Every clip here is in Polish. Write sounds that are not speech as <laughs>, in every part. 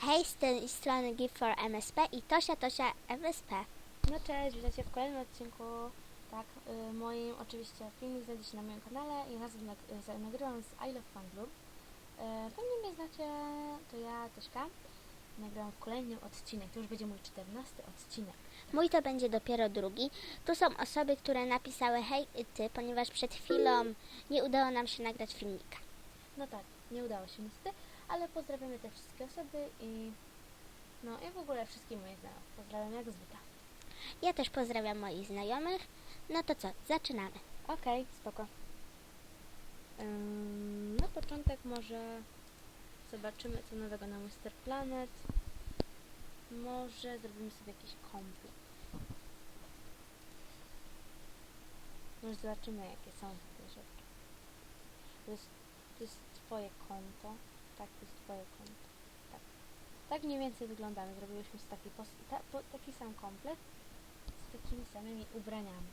Hej, z tej strony Give for MSP i Tosia Tosia MSP. No cześć, witajcie w kolejnym odcinku. Tak, y, moim oczywiście filmik znajdziecie na moim kanale i raz nag- y, nagrywam z I Love Fun Group. Y, pewnie mnie znacie, to ja, Tośka. Nagrałam kolejny odcinek, to już będzie mój czternasty odcinek. Mój to będzie dopiero drugi. Tu są osoby, które napisały hej i ty, ponieważ przed chwilą nie udało nam się nagrać filmika. No tak, nie udało się niestety, ale pozdrawiamy te wszystkie osoby i no i w ogóle wszystkich moich znajomych. Pozdrawiam jak zwykle. Ja też pozdrawiam moich znajomych. No to co, zaczynamy. Okej, spoko. Ym, na początek może zobaczymy co nowego na Mr. Planet. Może zrobimy sobie jakiś komplet. Może zobaczymy jakie są te rzeczy. To jest, to jest twoje konto. Tak, jest twoje konto. Tak. Tak mniej więcej wyglądamy. Zrobiłyśmy taki, ta, taki sam komplet z takimi samymi ubraniami.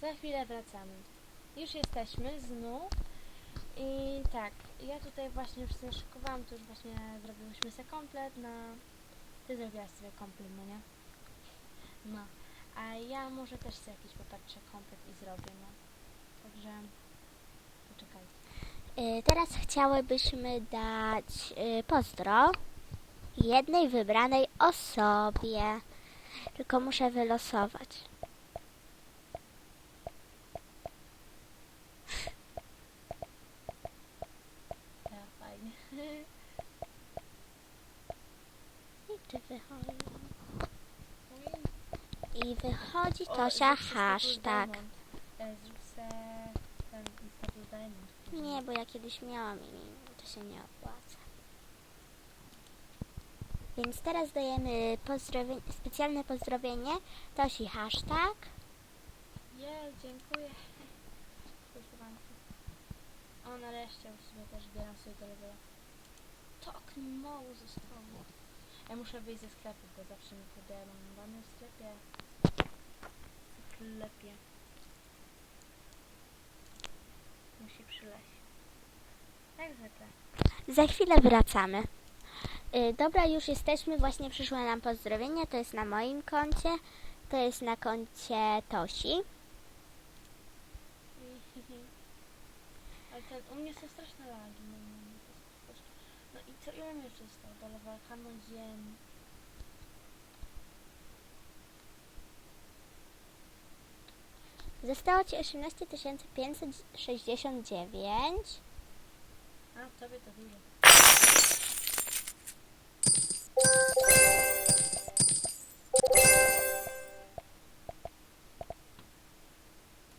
Za chwilę wracamy. Już jesteśmy znów. I tak, ja tutaj właśnie już sobie szykowałam, to już właśnie zrobiłyśmy sobie komplet na... Ty zrobiłaś sobie komplet, no nie? No. A ja może też sobie jakiś popatrzę komplet i zrobię, no. Także... Poczekajcie. Y, teraz chciałybyśmy dać y, pozdro jednej wybranej osobie. Tylko muszę wylosować. Ja, fajnie. I czy wychodzi? I wychodzi Tosia hashtag. E. Nie, bo ja kiedyś miałam i to się nie opłaca. Więc teraz dajemy pozdrowie, specjalne pozdrowienie Tosi hashtag. Jej, dziękuję. O, nareszcie już sobie też zbieram sobie do levela. Tak mało zostało. Ja muszę wyjść ze sklepu, bo zawsze mi podają bany w sklepie. Sklepie. Musi przyleść. Jak zwykle. Za chwilę wracamy. Y, dobra, już jesteśmy. Właśnie przyszło nam pozdrowienie. To jest na moim koncie. To jest na koncie Tosi. <laughs> Ale ten, u mnie są straszne lagi. No, no, no, no i co, jeszcze. Zostało Ci 18 569. A, tobie to dużo.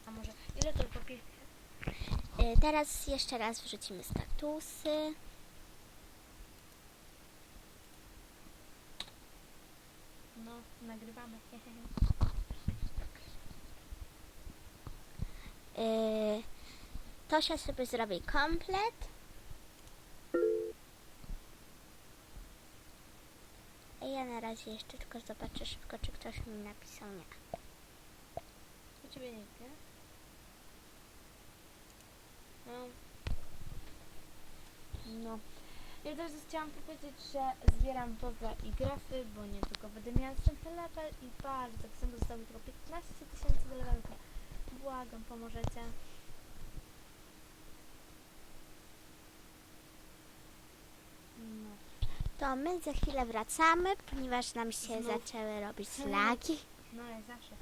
A może ile to kopie? Y, teraz jeszcze raz wrzucimy statusy. No, nagrywamy. <laughs> Y, Tosia sobie zrobi komplet. Ja na razie jeszcze tylko zobaczę szybko, czy ktoś mi napisał nie. U ciebie nie wie? No. No. Ja też chciałam powiedzieć, że zbieram poza i grafy, bo nie tylko będę miała następny level i bardzo tak samo zostało tylko 15 tysięcy. Błagam, pomożecie. No. To my za chwilę wracamy, ponieważ nam się Znów. zaczęły robić lagi. No jak zawsze.